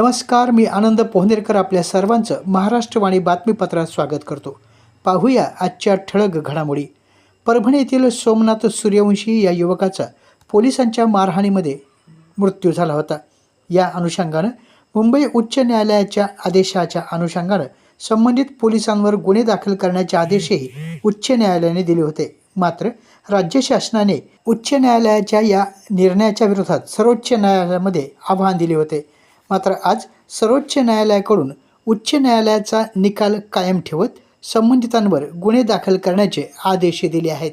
नमस्कार मी आनंद पोहनेरकर आपल्या सर्वांचं महाराष्ट्रवाणी बातमीपत्रात स्वागत करतो. पाहूया आजच्या ठळक घडामोडी. परभणी येथील सोमनाथ सूर्यवंशी या युवकाचा पोलिसांच्या मारहाणीमध्ये मृत्यू झाला होता. या अनुषंगानं मुंबई उच्च न्यायालयाच्या आदेशाच्या अनुषंगानं संबंधित पोलिसांवर गुन्हे दाखल करण्याचे आदेशही उच्च न्यायालयाने दिले होते. मात्र राज्य शासनाने उच्च न्यायालयाच्या या निर्णयाच्या विरोधात सर्वोच्च न्यायालयामध्ये आव्हान दिले होते. मात्र आज सर्वोच्च न्यायालयाकडून उच्च न्यायालयाचा निकाल कायम ठेवत संबंधितांवर गुन्हे दाखल करण्याचे आदेश दिले आहेत.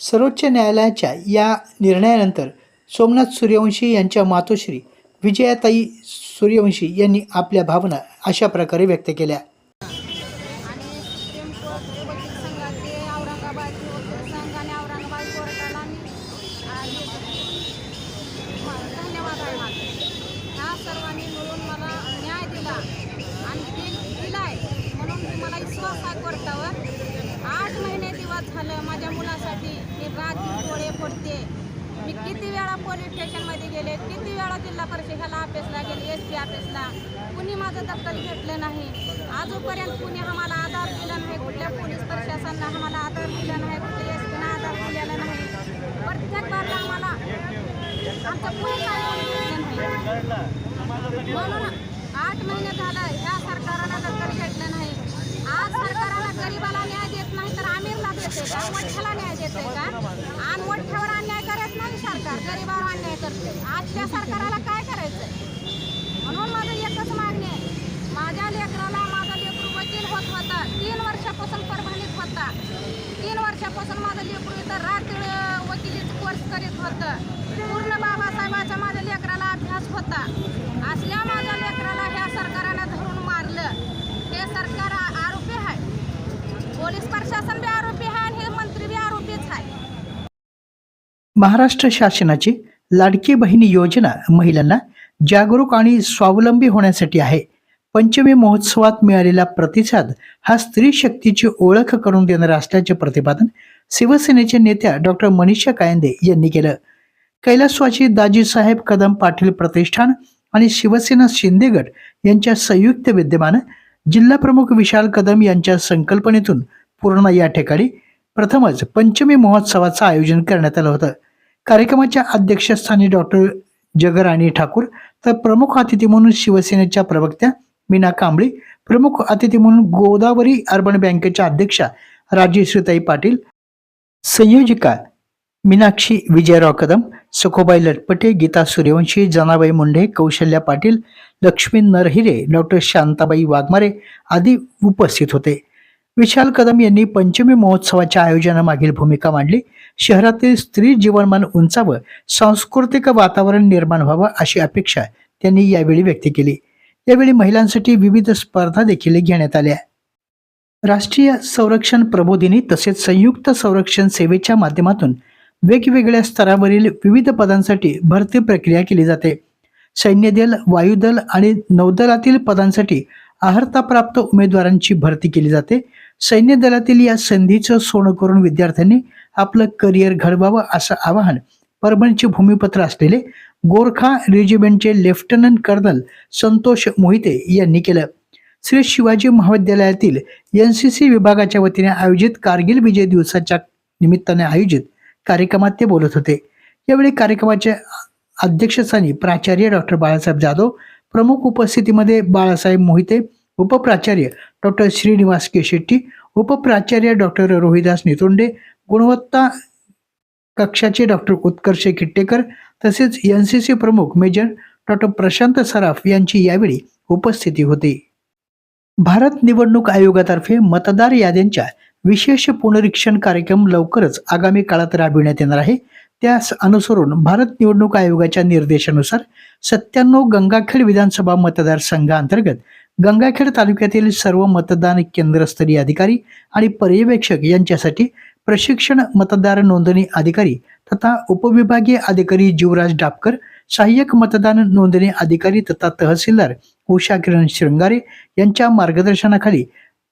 सर्वोच्च न्यायालयाच्या या निर्णयानंतर सोमनाथ सूर्यवंशी यांच्या मातोश्री विजयाताई सूर्यवंशी यांनी आपल्या भावना अशा प्रकारे व्यक्त केल्या आणि सुप्रीम कोर्ट वकील संघाचे औरंगाबादचे वकील संघ आणि औरंगाबाद कोर्टाला आणि म- धन्यवाद आहे माझे ह्या सर्वांनी मिळून मला न्याय दिला आणि ते दिलाय म्हणून मी मला विश्वास आहे कोर्टावर आठ महिने दिवस झालं माझ्या मुलासाठी. मी रात्री डोळे पडते मी किती वेळा पोलीस स्टेशनमध्ये गेले किती वेळा जिल्हा परिषदेला ऑफिसला गेले एस पी ऑफिसला कुणी माझं दखल घेतलं नाही. आजपर्यंत कुणी आम्हाला आधार दिला नाही कुठल्या पोलीस प्रशासनानं आम्हाला आधार दिला नाही कुठल्या एस पीनं आधार दिलेला नाही. प्रत्येक बारला आम्हाला आमचं कुणी काय नाही. म्हणून आठ महिने झालं ह्या सरकारनं दखल घेतलं नाही आज सरकारनं गरिबाला न्याय देत नाही तर आमिरला देते का मोठ्याला न्याय देते का? आणि मोठ्यावर अन्याय करत नाही सरकार गरिबावर अन्याय करते आजच्या सरकाराला काय करायचं म्हणून माझं एकच मागणी आहे. माझ्या लेकराला माझा लेकरू वकील होत होता. तीन वर्षापासून परभणीत होता. तीन वर्षापासून माझं लेकरू इथं रात्र वकिलीचं कोर्स करीत होतं. पूर्ण बाबासाहेबाचा माझ्या लेकराला अभ्यास होता. असल्या माझ्या लेकराला ह्या सरकारानं धरून मारलं. हे सरकार आरोपी आहे. पोलीस प्रशासन बी आरोपी आहे आणि हे मंत्री बी आरोपीच आहे महाराष्ट्र शासनाची लाडकी बहिणी योजना महिलांना जागरूक आणि स्वावलंबी होण्यासाठी आहे. पंचमी महोत्सवात मिळालेला प्रतिसाद हा स्त्री शक्तीची ओळख करून देणारा असल्याचे प्रतिपादन शिवसेनेचे नेत्या डॉक्टर मनीषा कायंदे यांनी केलं. कैलासवाची दाजीसाहेब कदम पाटील प्रतिष्ठान आणि शिवसेना शिंदेगड यांच्या संयुक्त विद्यमानं जिल्हा प्रमुख विशाल कदम यांच्या संकल्पनेतून पूर्ण या ठिकाणी प्रथमच पंचमी महोत्सवाचं आयोजन करण्यात आलं होतं. कार्यक्रमाच्या अध्यक्षस्थानी डॉक्टर जगराणी ठाकूर तर प्रमुख अतिथी म्हणून शिवसेनेच्या प्रवक्त्या मीना कांबळी प्रमुख अतिथी म्हणून गोदावरी अर्बन बँकेच्या अध्यक्षा राजेश्रीताई पाटील संयोजिका मीनाक्षी विजयराव कदम सखोबाई लटपटे गीता सूर्यवंशी जनाबाई मुंडे कौशल्या पाटील लक्ष्मी नरहिरे डॉक्टर शांताबाई वाघमारे आदी उपस्थित होते. विशाल कदम यांनी पंचमी महोत्सवाच्या आयोजनामागील भूमिका मांडली. शहरातील स्त्री जीवनमान उंचावं सांस्कृतिक वातावरण निर्माण व्हावं अशी अपेक्षा त्यांनी यावेळी व्यक्त केली. यावेळी महिलांसाठी विविध स्पर्धा देखील घेण्यात आल्या. राष्ट्रीय संरक्षण प्रबोधिनी तसेच संयुक्त संरक्षण सेवेच्या माध्यमातून वेगवेगळ्या स्तरावरील विविध पदांसाठी भरती प्रक्रिया केली जाते. सैन्य दल वायुदल आणि नौदलातील पदांसाठी अर्हताप्राप्त उमेदवारांची भरती केली जाते. सैन्य दलातील या संधीचं सोनं करून विद्यार्थ्यांनी आपलं करिअर घडवावं असं आवाहन परभणीचे भूमिपत्र असलेले गोरखा रेजिमेंटचे लेफ्टनंट कर्नल संतोष मोहिते यांनी केलं. श्री शिवाजी महाविद्यालयातील एन सी सी विभागाच्या वतीने आयोजित कारगिल विजय दिवसाच्या निमित्ताने आयोजित कार्यक्रमात ते बोलत होते. यावेळी कार्यक्रमाच्या अध्यक्षस्थानी प्राचार्य डॉक्टर बाळासाहेब जाधव प्रमुख उपस्थितीमध्ये बाळासाहेब मोहिते उपप्राचार्य डॉक्टर श्रीनिवास केशेट्टी उपप्राचार्य डॉक्टर रोहिदास नितोंडे गुणवत्ता कक्षाचे डॉक्टर उत्कर्ष किट्टेकर तसेच एन सी सी प्रमुख मेजर डॉक्टर प्रशांत सराफ यांची यावेळी उपस्थिती होती. भारत निवडणूक आयोगातर्फे मतदार याद्यांच्या विशेष पुनरीक्षण कार्यक्रम लवकरच आगामी काळात राबविण्यात येणार आहे. त्यास अनुसरून भारत निवडणूक आयोगाच्या निर्देशानुसार सत्त्याण्णव गंगाखेड विधानसभा मतदारसंघांतर्गत गंगाखेड तालुक्यातील सर्व मतदान केंद्रस्तरीय अधिकारी आणि पर्यवेक्षक यांच्यासाठी प्रशिक्षण मतदार नोंदणी अधिकारी तथा उपविभागीय अधिकारी जीवराज डापकर सहाय्यक मतदान नोंदणी अधिकारी तथा तहसीलदार उषा किरण शृंगारे यांच्या मार्गदर्शनाखाली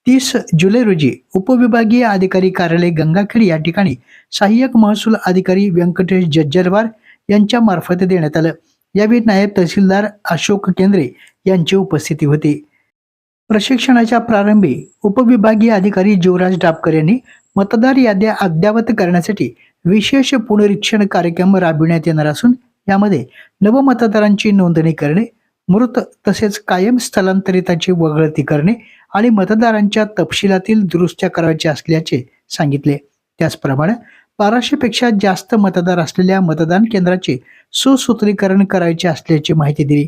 तीस जुलै रोजी उपविभागीय अधिकारी कार्यालय गंगाखेड या ठिकाणी सहाय्यक महसूल अधिकारी व्यंकटेश जज्जरवार यांच्या मार्फत देण्यात आलं. यावेळी नायब तहसीलदार अशोक केंद्रे यांची उपस्थिती होती. प्रशिक्षणाच्या प्रारंभी उपविभागीय अधिकारी जीवराज डापकर यांनी मतदार याद्या अद्यावत करण्यासाठी विशेष पुनरीक्षण कार्यक्रम राबविण्यात येणार असून यामध्ये नवमतदारांची नोंदणी करणे मृत तसेच कायम स्थलांतरिताची वगळती करणे आणि मतदारांच्या तपशिलातील दुरुस्त्या करायच्या असल्याचे सांगितले. त्याचप्रमाणे बाराशेपेक्षा जास्त मतदार असलेल्या मतदान केंद्राचे सुसूत्रीकरण करायचे असल्याची माहिती दिली.